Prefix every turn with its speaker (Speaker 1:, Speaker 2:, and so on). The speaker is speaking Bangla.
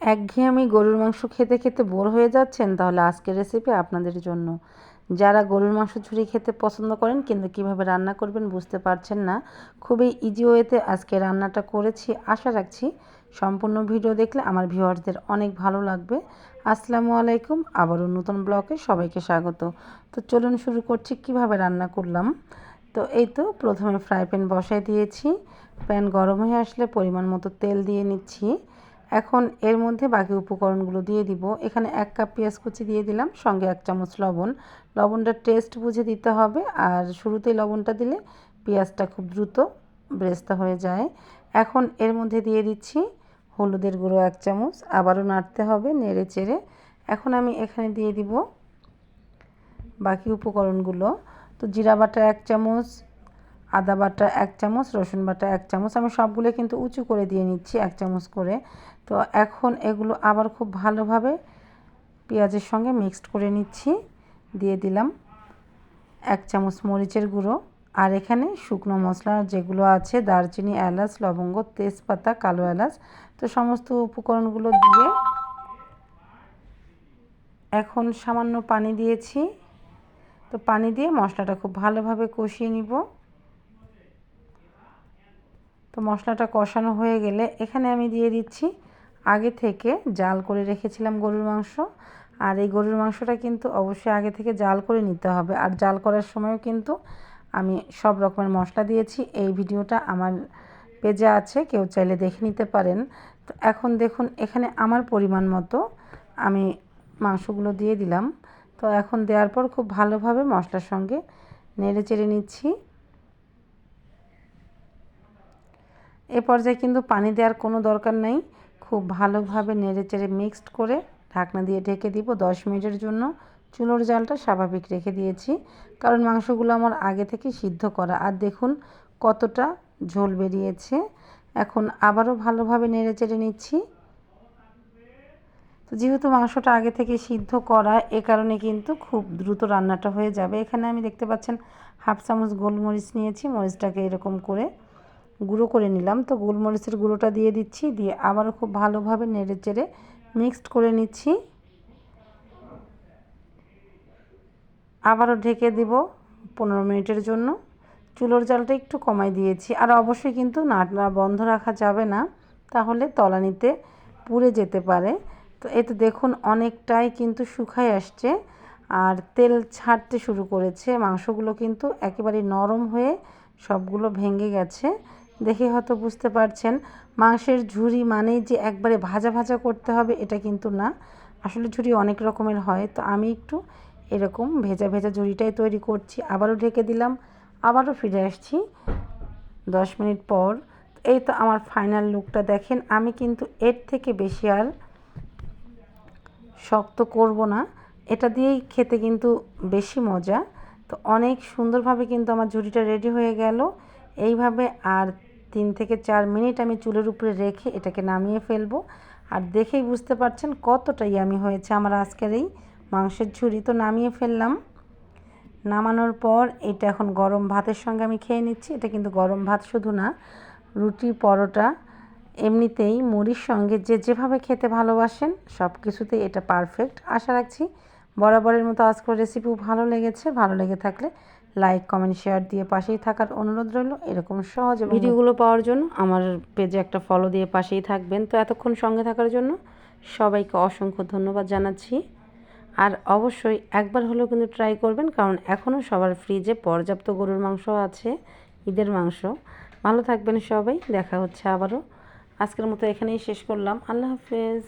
Speaker 1: একঘেয়েমি গরুর মাংস খেতে খেতে বোর হয়ে যাচ্ছেন, তাহলে আজকের রেসিপি আপনাদের জন্য। যারা গরুর মাংস ঝুরি খেতে পছন্দ করেন, কিন্তু কীভাবে রান্না করবেন বুঝতে পারছেন না, খুবই ইজি ওয়েতে আজকে রান্নাটা করেছি, আশা রাখছি সম্পূর্ণ ভিডিও দেখলে আমার ভিউয়ার্সদের অনেক ভালো লাগবে। আসসালামু আলাইকুম, আবারও নতুন ব্লকে সবাইকে স্বাগত। তো চলুন শুরু করছি, কীভাবে রান্না করলাম। তো এই তো, প্রথমে ফ্রাই প্যান বসাই দিয়েছি। প্যান গরম হয়ে আসলে পরিমাণ মতো তেল দিয়ে নিচ্ছি। এখন এর মধ্যে বাকি উপকরণগুলো দিয়ে দিব। এখানে এক কাপ পেঁয়াজ কুচি দিয়ে দিলাম, সঙ্গে এক চামচ লবণ। লবণটা টেস্ট বুঝে দিতে হবে, আর শুরুতেই লবণটা দিলে পেঁয়াজটা খুব দ্রুত ব্রেস্তা হয়ে যায়। এখন এর মধ্যে দিয়ে দিচ্ছি হলুদের গুঁড়ো এক চামচ, আবারও নাড়তে হবে নেড়ে চেড়ে। এখন আমি এখানে দিয়ে দিব বাকি উপকরণগুলো। তো জিরা বাটা এক চামচ আদা বাটা এক চামচ, রসুন বাটা এক চামচ। আমি সবগুলো কিন্তু উঁচু করে দিয়ে নিচ্ছি, এক চামচ করে। তো এখন এগুলো আবার খুব ভালোভাবে পেঁয়াজের সঙ্গে মিক্সড করে নিচ্ছি। দিয়ে দিলাম এক চামচ মরিচের গুঁড়ো। আর এখানে শুকনো মশলা যেগুলো আছে, দারচিনি, এলাচ, লবঙ্গ, তেজপাতা, কালো এলাচ, তো সমস্ত উপকরণগুলো দিয়ে এখন সামান্য পানি দিয়েছি। তো পানি দিয়ে মশলাটা খুব ভালোভাবে কষিয়ে নিব। তো মশলাটা কষানো হয়ে গেলে এখানে আমি দিয়ে দিচ্ছি আগে থেকে জাল করে রেখেছিলাম গরুর মাংস। আর এই গরুর মাংসটা কিন্তু অবশ্যই আগে থেকে জাল করে নিতে হবে। আর জাল করার সময়ও কিন্তু আমি সব রকমের মশলা দিয়েছি। এই ভিডিওটা আমার পেজে আছে, কেউ চাইলে দেখে নিতে পারেন। তো এখন দেখুন, এখানে আমার পরিমাণ মতো আমি মাংসগুলো দিয়ে দিলাম। তো এখন দেওয়ার পর খুব ভালোভাবে মশলার সঙ্গে নেড়ে চেড়ে নিচ্ছি। এ পর্যায়ে কিন্তু পানি দেওয়ার কোনো দরকার নেই। খুব ভালোভাবে নেড়ে চেড়ে মিক্সড করে ঢাকনা দিয়ে ঢেকে দিব দশ মিনিটের জন্য। চুলোর জালটা স্বাভাবিক রেখে দিয়েছি। কারণ মাংসগুলো আমার আগে থেকে সিদ্ধ করা। আর দেখুন কতটা ঝোল বেরিয়েছে। এখন আবারও ভালোভাবে নেড়ে চেড়ে নিচ্ছি। তো যেহেতু মাংসটা আগে থেকে সিদ্ধ করা, এ কারণে কিন্তু খুব দ্রুত রান্নাটা হয়ে যাবে। এখানে আমি দেখতে পাচ্ছেন হাফ চামচ গোলমরিচ নিয়েছি। মরিচটাকে এরকম করে গুঁড়ো করে নিলাম। তো গোলমরিচের গুঁড়োটা দিয়ে দিচ্ছি, দিয়ে আবারও খুব ভালোভাবে নেড়ে চেড়ে মিক্সড করে নিচ্ছি। আবারও ঢেকে দিব পনেরো মিনিটের জন্য। চুলোর জালটা একটু কমাই দিয়েছি। আর অবশ্যই কিন্তু নাটনা বন্ধ রাখা যাবে না, তাহলে তলানিতে পুড়ে যেতে পারে। তো এতে দেখুন অনেকটাই কিন্তু শুকায় আসছে। আর তেল ছাড়তে শুরু করেছে। মাংসগুলো কিন্তু একেবারে নরম হয়ে সবগুলো ভেঙে গেছে। দেখে হয়তো বুঝতে পারছেন। মাংসের ঝুড়ি মানেই যে একবারে ভাজা ভাজা করতে হবে, এটা কিন্তু না। আসলে ঝুড়ি অনেক রকমের হয়, তো আমি একটু এরকম ভেজা ভেজা ঝুড়িটাই তৈরি করছি। আবারও ঢেকে দিলাম, আবারও ফিরে আসছি দশ মিনিট পর। এই তো আমার ফাইনাল লুকটা দেখেন। আমি কিন্তু এর থেকে বেশি আর শক্ত করব না। এটা দিয়েই খেতে কিন্তু বেশি মজা। তো অনেক সুন্দরভাবে কিন্তু আমার ঝুড়িটা রেডি হয়ে গেল। এইভাবে আর তিন থেকে চার মিনিট আমি চুলের উপরে রেখে এটাকে নামিয়ে ফেলব। আর দেখেই বুঝতে পারছেন কতটাই আমি হয়েছে আমার আজকের এই মাংসের ঝুড়ি। তো নামিয়ে ফেললাম। নামানোর পর এটা এখন গরম ভাতের সঙ্গে আমি খেয়ে নিচ্ছি। এটা কিন্তু গরম ভাত শুধু না, রুটি, পরোটা, এমনিতেই মুড়ির সঙ্গে যে যেভাবে খেতে ভালোবাসেন, সব কিছুতেই এটা পারফেক্ট। আশা রাখছি বরাবরের মতো আজকের রেসিপিও ভালো লেগেছে। ভালো লেগে থাকলে লাইক কমেন্ট শেয়ার দিয়ে পাশেই থাকার অনুরোধ রইল। এরকম সহজ ভিডিওগুলো পাওয়ার জন্য আমার পেজে একটা ফলো দিয়ে পাশেই থাকবেন। তো এতক্ষণ সঙ্গে থাকার জন্য সবাইকে অসংখ্য ধন্যবাদ জানাচ্ছি। আর অবশ্যই একবার হলেও কিন্তু ট্রাই করবেন, কারণ এখনও সবার ফ্রিজে পর্যাপ্ত গরুর মাংস আছে, ঈদের মাংস। ভালো থাকবেন সবাই, দেখা হচ্ছে আবারও। আজকের মতো এখানেই শেষ করলাম। আল্লাহ হাফেজ।